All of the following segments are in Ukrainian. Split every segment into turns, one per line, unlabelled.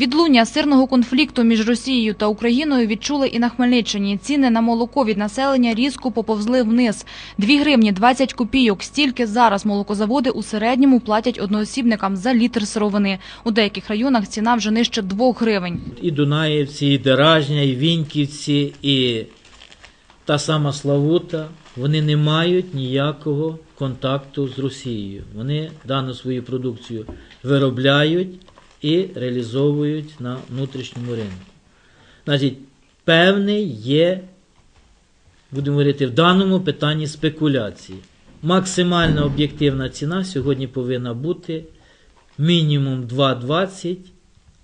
Відлуння сирного конфлікту між Росією та Україною відчули і на Хмельниччині. Ціни на молоко від населення різко поповзли вниз. 2 гривні 20 копійок. Стільки зараз молокозаводи у середньому платять одноосібникам за літр сировини. У деяких районах ціна вже нижче 2 гривень.
І Дунаївці, і Деражня, і Віньківці, і та сама Славута, вони не мають ніякого контакту з Росією. Вони дану свою продукцію виробляють і реалізовують на внутрішньому ринку. Значить, певний є, будемо говорити, в даному питанні спекуляції. Максимальна об'єктивна ціна сьогодні повинна бути мінімум 2,20,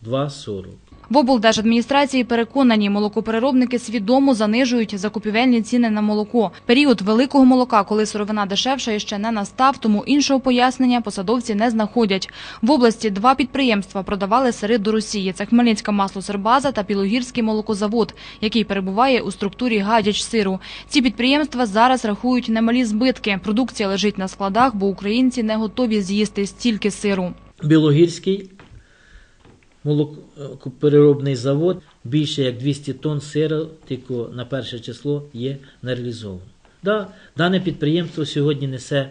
2,40.
В облдержадміністрації переконані, молокопереробники свідомо занижують закупівельні ціни на молоко. Період великого молока, коли сировина дешевша, ще не настав, тому іншого пояснення посадовці не знаходять. В області два підприємства продавали сири до Росії. Це Хмельницька маслосербаза та Білогірський молокозавод, який перебуває у структурі гадяч сиру. Ці підприємства зараз рахують немалі збитки. Продукція лежить на складах, бо українці не готові з'їсти стільки сиру.
Білогірський молокопереробний завод більше як 200 тонн сиру тільки на перше число є нереалізовано. Да, дане підприємство сьогодні несе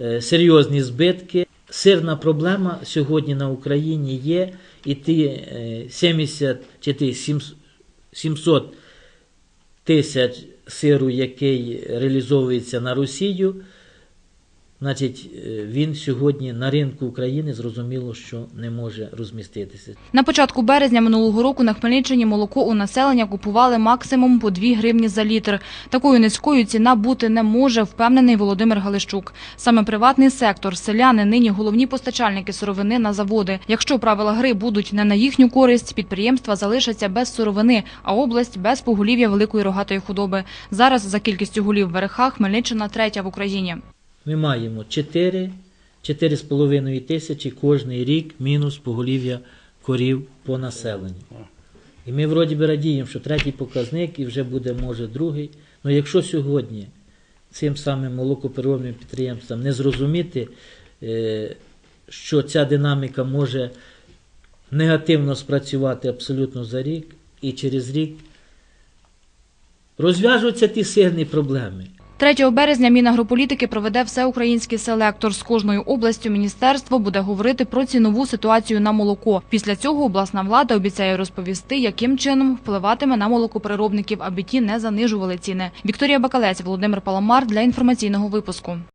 е, серйозні збитки. Сирна проблема сьогодні на Україні є, і ті е, 70 чи ті 700 тисяч сиру, який реалізовується на Росію, значить, е, він сьогодні на ринку України зрозуміло, що не може розміститися.
На початку березня минулого року на Хмельниччині молоко у населення купували максимум по 2 гривні за літр. Такою низькою ціна бути не може, впевнений Володимир Галищук. Саме приватний сектор, селяни нині головні постачальники сировини на заводи. Якщо правила гри будуть не на їхню користь, підприємства залишаться без сировини, а область без поголів'я великої рогатої худоби. Зараз за кількістю голів в верхах Хмельниччина третя в Україні.
Ми маємо 4, 4,5 тисячі кожний рік мінус поголів'я корів по населенню. І ми вроді би радіємо, що третій показник і вже буде, може, другий. Ну якщо сьогодні цим самим молокопереробним підприємствам не зрозуміти, е, що ця динаміка може негативно спрацювати абсолютно за рік, і через рік розв'яжуться ті сильні проблеми.
3 березня Мінагрополітики проведе всеукраїнський селектор. З кожною областю міністерство буде говорити про цінову ситуацію на молоко. Після цього обласна влада обіцяє розповісти, яким чином впливатиме на молокопереробників, аби ті не занижували ціни. Вікторія Бакалець, Володимир Паламар для інформаційного випуску.